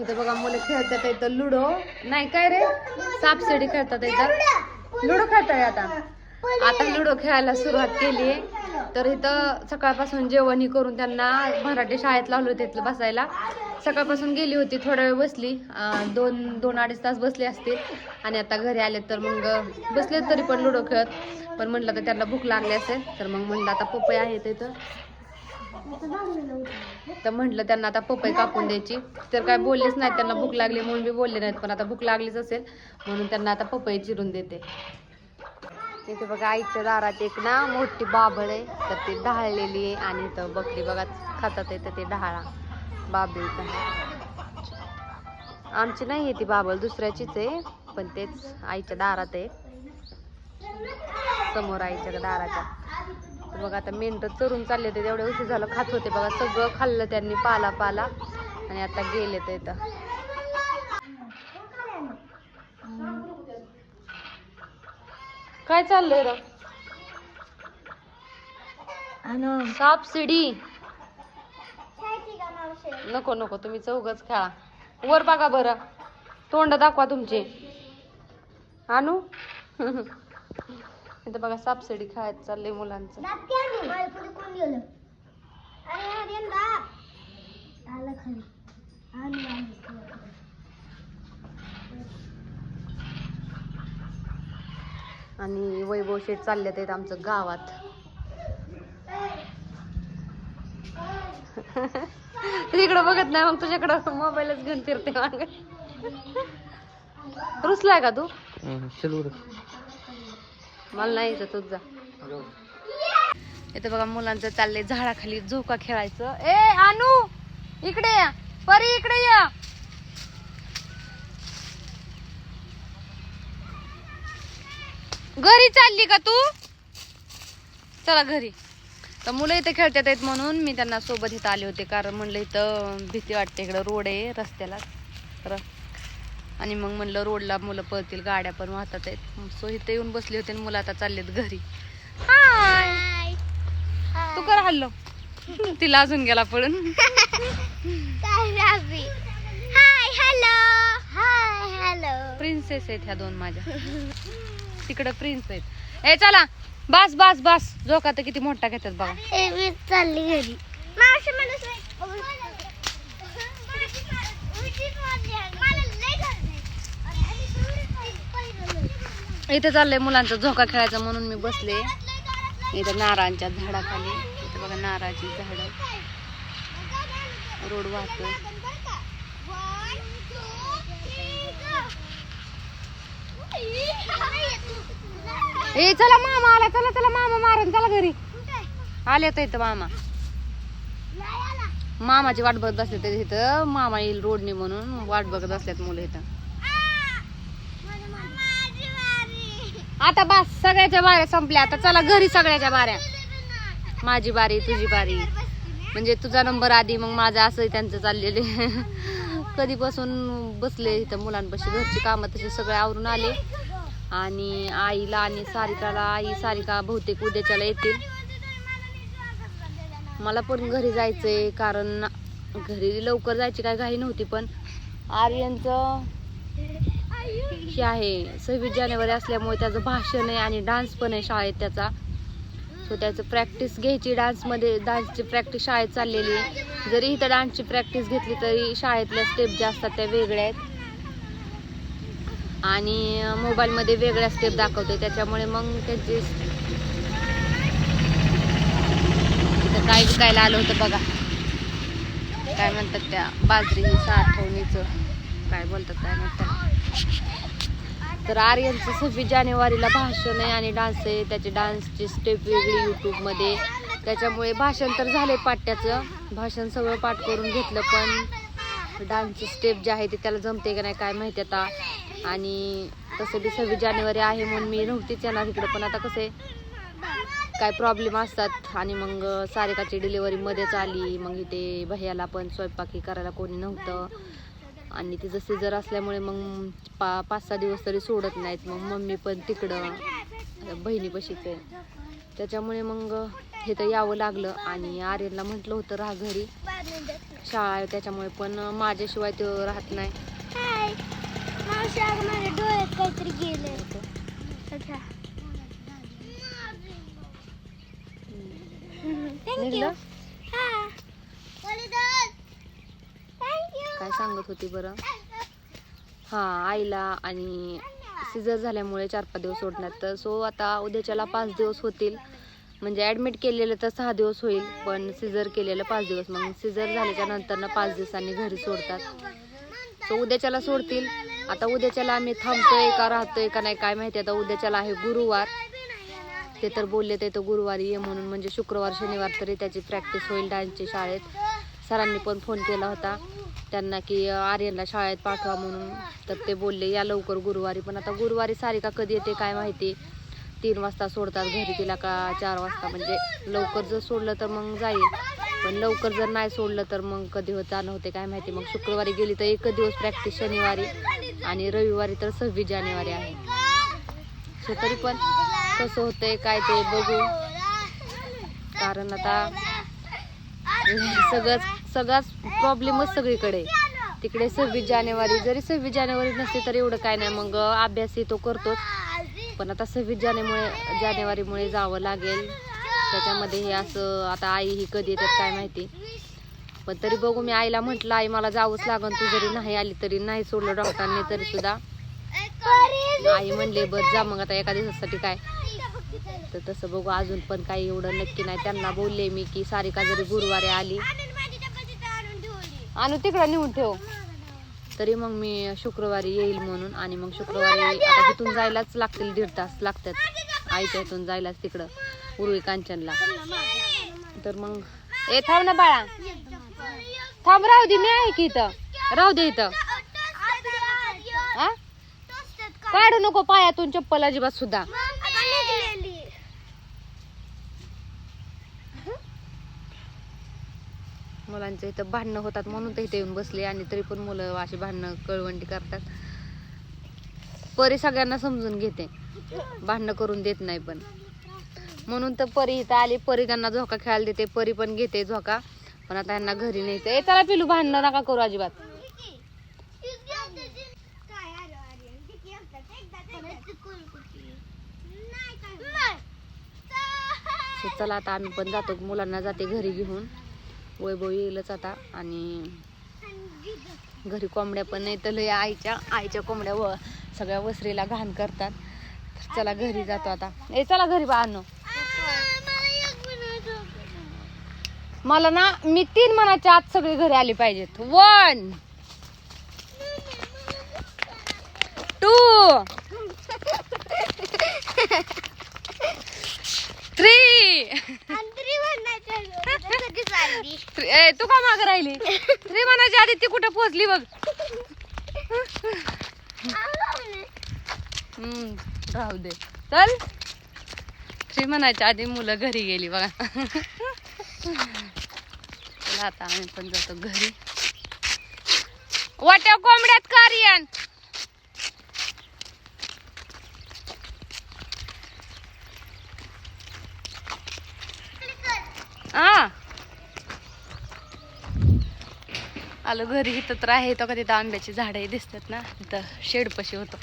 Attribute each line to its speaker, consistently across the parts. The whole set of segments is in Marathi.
Speaker 1: इथं बघा मुलं खेळतात इथं लुडो. नाही काय रे? सापशिडी खेळतात इथं. लुडो खेळताय आता. आता लुडो खेळायला सुरुवात केली. तर इथं सकाळपासून जेवण ही करून त्यांना मराठी शाळेत लावलं तिथलं बसायला. सकाळपासून गेली होती थोडा वेळ बसली. दोन दोन अडीच तास बसले असते आणि आता घरी आले तर मग बसले तरी पण लुडो खेळत. पण म्हटलं तर त्यांना भूक लागली असेल तर मग म्हणलं आता पपई आहे तिथं तर म्हटलं त्यांना आता पपई कापून द्यायची. तर काय बोललेच नाहीत त्यांना भूक लागली म्हणून मी बोलले नाहीत पण आता भूक लागलीच असेल म्हणून त्यांना आता पपई चिरून देते. इथे बघा आईच्या दारात एक ना मोठी बाबळ आहे तर ती ढाळलेली आहे आणि इथं बकरी बघा खातात आहे तर ते ढाळा बाबळीचा. आमची नाही आहे ती बाबळ दुसऱ्याचीच आहे पण तेच आईच्या दारात आहे. समोर आईच्या दाराच्या. बघा आता मेंढर चरून चालले होते तेवढे उशीर झालं खात होते बघा सगळं खाल्लं त्यांनी पाला पाला. आणि आता गेले ते इथं. काय चाललंय र? साप सिडी नको नको तुम्ही चौघच खेळा. वर बघा बरं. तोंड दाखवा तुमचे. आणू इथं बघा सापसिडी खेळायचं चाललंय मुलांचं. आणि वैभव शेठ चालले आहेत आमचं गावात. तिकडं बघत नाही मग तुझ्याकडं मोबाईलच घेऊन फिरते मागे. रुसलाय का तू? मला नाही यायचं जा. इथं बघा मुलांचं चाललंय झाडाखाली झोका खेळायचं. ए अनु इकडे या. परी इकडे या. घरी चालली का तू? चला घरी. तर मुलं इथे खेळतात आहेत म्हणून मी त्यांना सोबत इथं आले होते कारण म्हणलं इथं भीती वाटते इकडं रोड आहे रस्त्याला. तर आणि मग म्हणलं रोडला मुलं पळतील गाड्या पण वाहतात आहेत. सो इथे येऊन बसले होते आणि मुलं आता चाललेत घरी. हाय तू कर हल्लो. तिला अजून गेला पळून.
Speaker 2: Hi hello hi hello
Speaker 1: princess आहेत ह्या दोन माझ्या. तिकडं प्रिन्स आहेत. ए चला. बस बस बस. झोका तर किती मोठा घेतात बघा.
Speaker 2: मी चालली घरी.
Speaker 1: इथे चाललंय मुलांचा झोका खेळायचा म्हणून मी बसले. इथं नारळांच्या झाडाखाली. इथं बघा नारळाची झाड. रोड वाहतो ए चला मामा आला चला चला मामा मारण चला घरी. आले तर इथं मामा. मामाची वाट बघत बसले तर इथं. मामा येईल रोडने म्हणून. वाट बघत असल्यात मुलं इथं. आता बस सगळ्याच्या बाऱ्या संपल्या. आता चला घरी सगळ्याच्या बाऱ्या. माझी बारी तुझी बारी. म्हणजे तुझा नंबर आधी मग माझा असं त्यांचं चाललेले कधीपासून बसले इथं मुलांपाशी घरची कामं तसे सगळे आवरून आले. आणि आईला आणि सारिकाला आई सारिका बहुतेक उद्याच्याला येतील. मला पण घरी जायचंय कारण घरी लवकर जायची काय घाई नव्हती पण आर्यनचं हे आहे. सव्वीस जानेवारी असल्यामुळे त्याचं भाषण आहे आणि डान्स पण आहे शाळेत त्याचा. सो त्याचं प्रॅक्टिस घ्यायची डान्समध्ये डान्सची प्रॅक्टिस शाळेत चाललेली आहे. जरी इथं डान्सची प्रॅक्टिस घेतली तरी शाळेतल्या स्टेप ज्या असतात त्या वेगळ्या आहेत. आणि मोबाईलमध्ये वेगळ्या स्टेप दाखवते त्याच्यामुळे मग त्याची इथं काय विकायला आलं होतं बघा. काय म्हणतात त्या बाजरी साठवणीचं. काय बोलतात काय म्हणतात? तर आर्यनचं सव्वीस जानेवारीला भाषण आहे आणि डान्स आहे. त्याचे डान्सची स्टेप वेगळी यूट्यूबमध्ये त्याच्यामुळे भाषण तर झाले पाट्याचं. भाषण सगळं पाठ करून घेतलं पण डान्सची स्टेप जे आहे ते त्याला जमते का नाही काय माहिती आता. आणि तसं बी सव्वीस जानेवारी आहे म्हणून मी नव्हतीच येणार इकडं पण आता कसं आहे काय प्रॉब्लेम असतात. आणि मग सारिकाची डिलिव्हरी मध्येच आली. मग इथे भैयाला पण स्वयंपाकी करायला कोणी नव्हतं. आणि तिचं सिजर असल्यामुळे मग पा पाच सहा दिवस तरी सोडत नाहीत. मग मम्मी पण तिकडं बहिणीपाशीच आहे त्याच्यामुळे मग हे तर यावं लागलं. आणि आर्यनला म्हटलं होतं राहा घरी. शाळा आहे त्याच्यामुळे पण माझ्याशिवाय तो राहत नाही.
Speaker 2: काहीतरी
Speaker 1: काय सांगत होती बरं? हां आईला आणि सिजर झाल्यामुळे चार पाच दिवस सोडण्यात तर सो आता उद्याच्याला पाच दिवस होतील. म्हणजे ॲडमिट केलेलं तर सहा दिवस होईल पण सिजर केलेलं पाच दिवस. मग सिजर झाल्याच्या नंतरनं पाच दिवसांनी घरी सोडतात. सो उद्याच्याला सोडतील. आता उद्याच्याला आम्ही थांबतोय का राहतोय का नाही काय माहिती. आता उद्याच्याला आहे गुरुवार. ते तर बोलले ते तर गुरुवारी ये म्हणून. म्हणजे शुक्रवार शनिवार तरी त्याची प्रॅक्टिस होईल डान्सची शाळेत. सरांनी पण फोन केला होता. त्यांना की आर्यनला शाळेत पाठवा म्हणून. तर ते बोलले या लवकर गुरुवारी. पण आता गुरुवारी सारिका कधी येते काय माहिती? तीन वाजता सोडतात घरी तिला का चार वाजता? म्हणजे लवकर जर सोडलं तर मग जाईल. पण लवकर जर नाही सोडलं तर मग कधी होत जाणं होते काय माहिती? मग शुक्रवारी गेली तर एक दिवस प्रॅक्टिस शनिवारी आणि रविवारी तर सव्वीस जानेवारी आहे. सो तरी पण कसं होतंय काय ते बघू. कारण आता म्हणजे सगळंच सगळाच प्रॉब्लेमच सगळीकडे. तिकडे सव्वीस जानेवारी जरी सव्वीस जानेवारी नसते तर एवढं काय नाही. मग अभ्यासही तो करतोच. पण आता सव्वीस जानेमुळे जानेवारीमुळे जावं लागेल. त्याच्यामध्ये हे असं आता आई ही कधी येतात काय माहिती. पण तरी बघू मी आईला म्हटलं आई मला जावंच लागन. तू जरी नाही आली तरी नाही सोडलं डॉक्टरांनी तरी सुद्धा. आई म्हणले बस जा मग आता एका दिवसासाठी काय तर तसं बघू अजून पण काही एवढं नक्की नाही. त्यांना बोलले मी की सारिका जरी गुरुवारी आली आणू तिकडं नेऊन ठेव. तरी मग मी शुक्रवारी येईल म्हणून आणि मग शुक्रवारी आता इथून जायलाच लागतील दीड तास लागतात. आईच्या इथून जायलाच तिकडं उरुळी कांचनला. तर मग ए थांब ना बाळा. थांब राहू दे मी आहे की इथं. राहू दे इथं. काढू नको पायातून चप्पल अजिबात सुद्धा. मुलांचं इथं भांडणं होतात म्हणून तर इथे येऊन बसले आणि तरी पण मुलं अशी भांडणं कळवंडी करतात. परी सगळ्यांना समजून घेते. भांडणं करून देत नाही पण. म्हणून तर परी इथं आली परी त्यांना झोका खेळायला देते परी पण घेते झोका. पण आता यांना घरी नाही ए चला पिलू भांडणं नका करू अजिबात. चला आता आम्ही पण जातो. मुलांना जाते घरी घेऊन. वैभव येईलच आता आणि घरी कोंबड्या पण नाही तर लय आईच्या आईच्या कोंबड्या व सगळ्या वसरीला घाण करतात. तर चला घरी जातो आता. ए चला घरी बा मला ना मी तीन मनाच्या आत सगळे घरी आले पाहिजेत. One two three. ए तू का माग राहिली? श्रीमानाची आधी ती कुठं पोहोचली बघ. हम्म राहू दे. चल. श्रीमानाच्या आधी मुलं घरी गेली बघा. चला आता आम्ही पण जातो घरी. वाट्या कोंबड्यात कार्यान. हा. आलो घरी इथं तर आहे तो कधी आंब्याची झाडे दिसतात ना इथं शेडपशी होतो.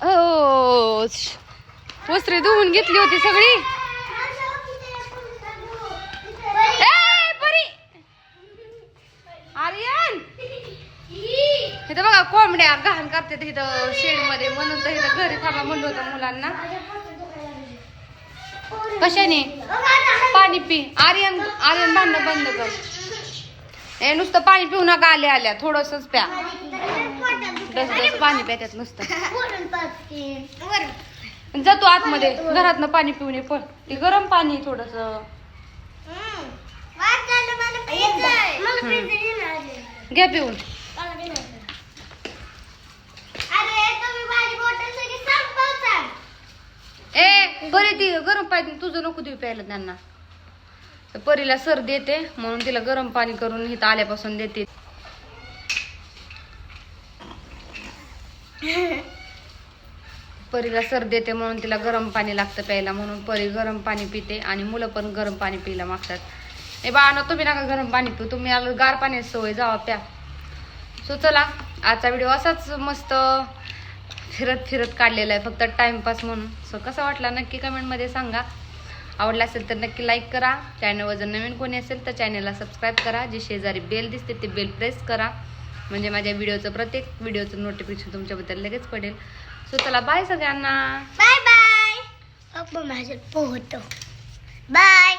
Speaker 1: हो वस्त्रे धुवून घेतली होती सगळी. आर्यन! इथं बघा कोंबड्या घाण करतात इथं शेडमध्ये म्हणून तर इथं घरी थांबा म्हणलं होतं मुलांना. कशाने? पाणी पी. आर्यन आर्यन भांडणं बंद कर. ए नुसतं पाणी पिऊ नका आल्या आल्या थोडसच प्या. दस दस पाणी प्याच्यात नुसतं. जातो आतमध्ये घरातनं पाणी पिऊन ये पण ते गरम पाणी थोडस. घ्या पिऊन. ए परी ती गरम पाणी तुझं नको देऊ प्यायला त्यांना. तर परीला सर देते म्हणून तिला गरम पाणी करून इथं आल्यापासून देते. परीला सर देते म्हणून तिला गरम पाणी लागतं प्यायला म्हणून परी गरम पाणी पिते आणि मुलं पण गरम पाणी प्यायला मागतात. ए बा तुम्ही नका गरम पाणी पिऊ तुम्ही आलं गार पाण्याची सवय जावा प्या. सो चला आजचा व्हिडिओ असाच मस्त फिरत फिरत काढलेला आहे फक्त टाइमपास म्हणून. सो कसा वाटला नक्की कमेंटमध्ये सांगा. आवडला असेल तर नक्की लाईक करा. चॅनलवर जर नवीन कोणी असेल तर चॅनलला सबस्क्राईब करा. जी शेजारी बेल दिसते ते बेल प्रेस करा. म्हणजे माझ्या व्हिडिओचं प्रत्येक व्हिडिओचं नोटिफिकेशन तुमच्याबद्दल लगेच पडेल. सो चला बाय सगळ्यांना.
Speaker 2: बाय बाय आपण पोहतो बाय